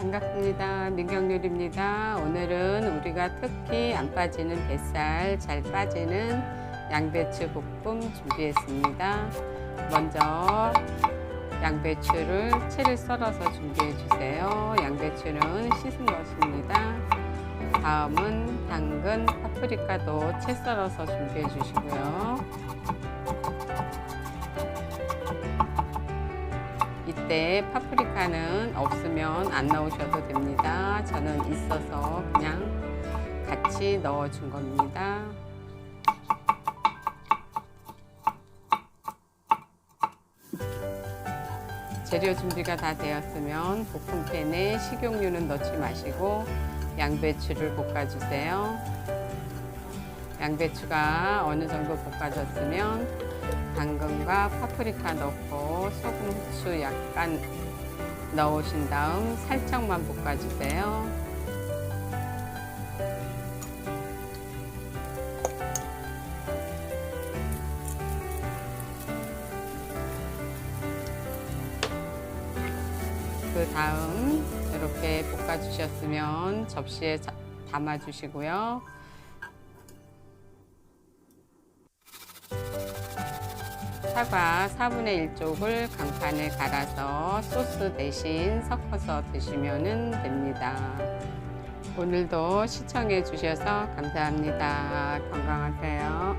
반갑습니다. 민경률입니다. 오늘은 우리가 특히 안 빠지는 뱃살 잘 빠지는 양배추 볶음 준비했습니다. 먼저 양배추를 채를 썰어서 준비해 주세요. 양배추는 씻은 것입니다. 다음은 당근, 파프리카도 채 썰어서 준비해 주시고요. 이때 파프리카는 없으면 안 넣으셔도 됩니다. 저는 있어서 그냥 같이 넣어 준 겁니다. 재료 준비가 다 되었으면 볶음팬에 식용유는 넣지 마시고 양배추를 볶아주세요. 양배추가 어느 정도 볶아졌으면 당근과 파프리카 넣고 소금, 후추 약간 넣으신 다음 살짝만 볶아주세요. 그 다음 이렇게 볶아주셨으면 접시에 자- 담아주시고요. 사과 4분의 1쪽을 강판에 갈아서 소스 대신 섞어서 드시면 됩니다. 오늘도 시청해 주셔서 감사합니다. 건강하세요.